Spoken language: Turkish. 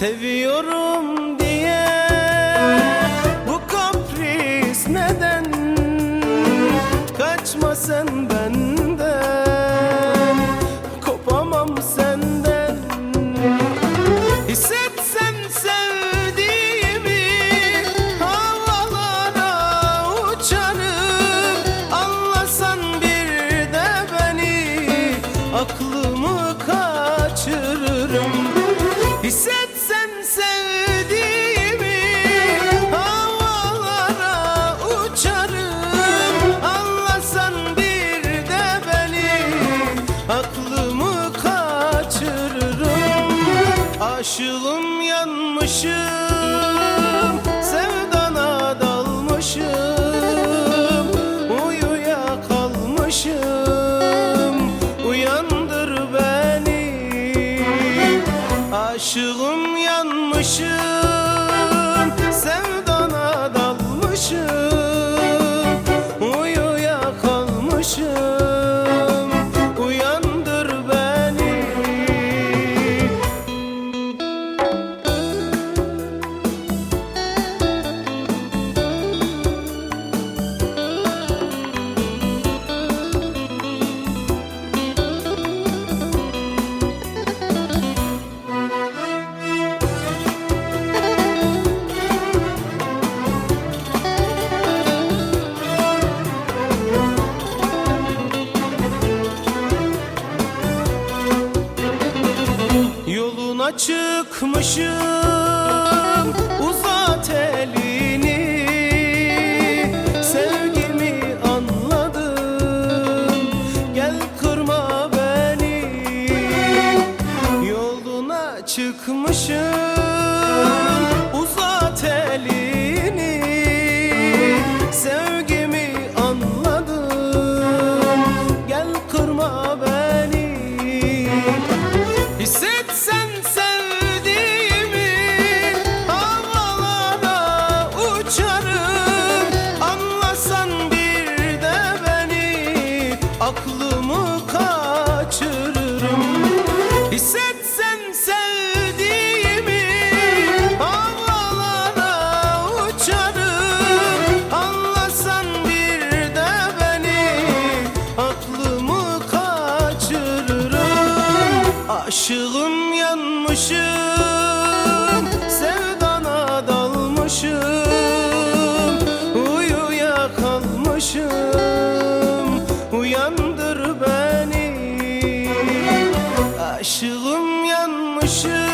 Seviyorum diye. Bu kapris neden? Kaçma sen Aşığım yanmışım Sevdana dalmışım Uyuya kalmışım. Uyandır beni Aşığım yanmışım Çıkmışım uzat elini. Sevgimi anladım gel kırma beni. Yoluna çıkmışım aklımı kaçırırım. Hissetsem sevdiğimi havalara uçarım. Anlasan bir de beni aklımı kaçırırım. Aşığım yanmışım. Işığım yanmışım.